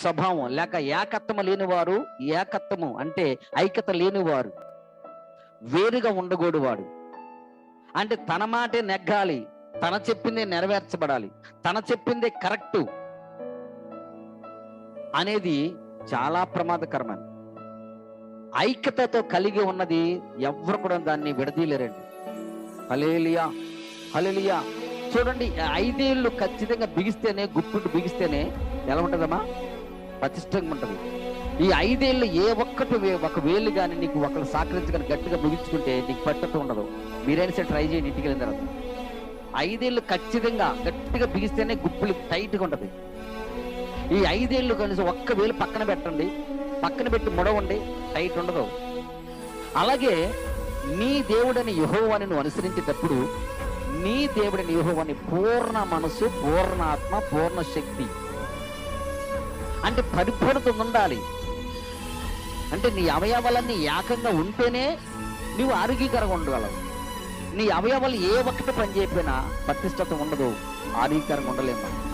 స్వభావం. లేక ఏకత్వము లేనివారు ఏకత్వము అంటే ఐక్యత లేనివారు. వేరుగా ఉండకూడవాడు. అంటే తన మాటే నెగ్గాలి. తన చెప్పిందే నెరవేర్చబడాలి. తన చెప్పింది కరెక్టు అనేది చాలా ప్రమాదకరమైన. ఐక్యతతో కలిగి ఉన్నది ఎవ్వరు కూడా దాన్ని విడదీయలేరండి. హలేలియా హలేలియా చూడండి ఐదేళ్ళు ఖచ్చితంగా బిగిస్తేనే గుప్పిట్టు బిగిస్తేనే ఎలా ఉంటుందమ్మా? పటిష్టంగా ఉంటుంది. ఈ ఐదేళ్ళు ఏ ఒక్కటి వే- ఒక వేలు కానీ నీకు ఒకరు కానీ గట్టిగా బిగించుకుంటే నీకు పట్టత ఉండదు. మీరైనా సరే ట్రై చేయండి ఇంటికి వెళ్ళిన తర్వాత. ఐదేళ్ళు ఖచ్చితంగా గట్టిగా బిగిస్తేనే గుప్పులు టైట్గా ఉంటుంది. ఈ ఐదేళ్ళు కనీసం ఒక్క వేలు పక్కన పెట్టండి. పక్కన పెట్టి ముడవండి టైట్ ఉండదు. అలాగే నీ దేవుడని యహోవాని నువ్వు అనుసరించేటప్పుడు నీ దేవుడని యహోవాని పూర్ణ మనసు పూర్ణ ఆత్మ పూర్ణ శక్తి అంటే పరిపూర్ణత ఉండాలి. అంటే నీ అవయవాలన్నీ ఏకంగా ఉంటేనే నువ్వు ఆరోగ్యకరంగా ఉండగలవు. నీ అవయవాలు ఏ ఒక్కటి పని చెప్పినా పటిష్టత ఉండదు ఆరోగ్యకరంగా ఉండలేము